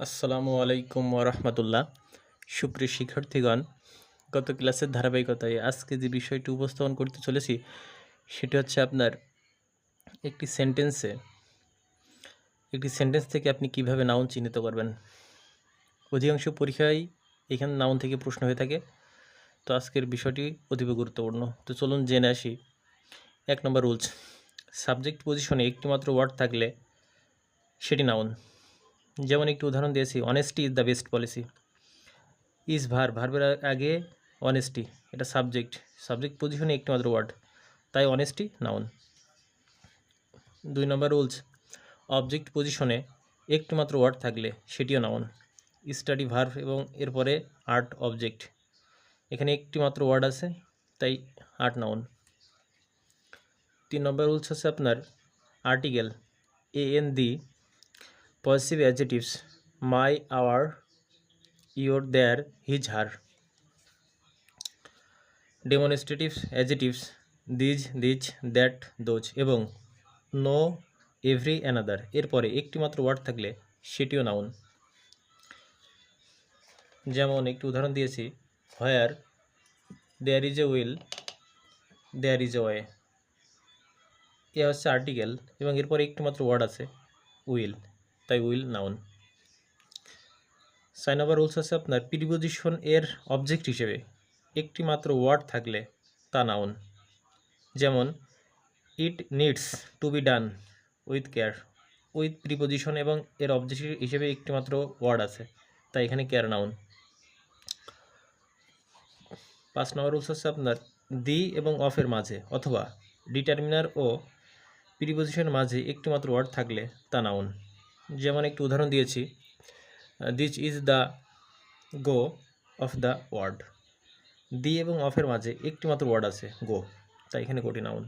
আসসালামু আলাইকুম ওরহমতুল্লাহ সুপ্রিয় শিক্ষার্থীগণ, গত ক্লাসের ধারাবাহিকতায় আজকে যে বিষয়টি উপস্থাপন করতে চলেছি, সেটি হচ্ছে আপনার একটি সেন্টেন্সে, একটি সেন্টেন্স থেকে আপনি কীভাবে নাউন চিহ্নিত করবেন। অধিকাংশ পরীক্ষায় এখানে নাউন থেকে প্রশ্ন হয়ে থাকে। তো আজকের বিষয়টি অতীব গুরুত্বপূর্ণ। তো চলুন জেনে আসি। এক নম্বর রুলস, সাবজেক্ট পজিশনে একটিমাত্র ওয়ার্ড থাকলে সেটি নাউন। যেমন একটি উদাহরণ দিয়েছি honesty is the best policy is ভার ভার্বের আগে অনেস্টি এটা সাবজেক্ট সাবজেক্ট পজিশনে একটি মাত্র ওয়ার্ড তাই অনেস্টি নাউন দুই নম্বর রুলস অবজেক্ট পজিশনে একটি মাত্র ওয়ার্ড থাকলে সেটিও নাউন স্টাডি ভার্ভ এবং এরপরে আর্ট অবজেক্ট এখানে একটি মাত্র ওয়ার্ড আছে, তাই আর্ট নাউন তিন নম্বর রুলস হচ্ছে আপনার article a an the positive adjectives my our your their his her demonstratives adjectives these these that those এবং নো এভরি অ্যানাদার এরপরে একটি মাত্র ওয়ার্ড থাকলে সেটিও নাউন যেমন একটি উদাহরণ দিয়েছি where there is a will there is a way a হচ্ছে আর্টিকেল এবং এরপরে একটি মাত্র ওয়ার্ড আছে উইল তাই উইল নাউন। সাইন আবার রুলস আছে আপনার প্রিপোজিশন এর অবজেক্ট হিসেবে। একটি মাত্র ওয়ার্ড থাকলে তা নাউন। যেমন, it needs to be done with care. With preposition এবং এর অবজেক্ট হিসেবে একটি মাত্র ওয়ার্ড আছে, তাই এখানে কেয়ার নাউন। পাঁচ নম্বর রুলস আছে আপনার দি এবং অফের মাঝে অথবা ডিটারমিনার ও প্রিপোজিশনের মাঝে একটি মাত্র ওয়ার্ড থাকলে তা নাউন। যেমন একটি উদাহরণ দিয়েছি this is the go of the word the এবং অফের মাঝে একটি মাত্র ওয়ার্ড আছে গো তাই এখানে কোটি নাউন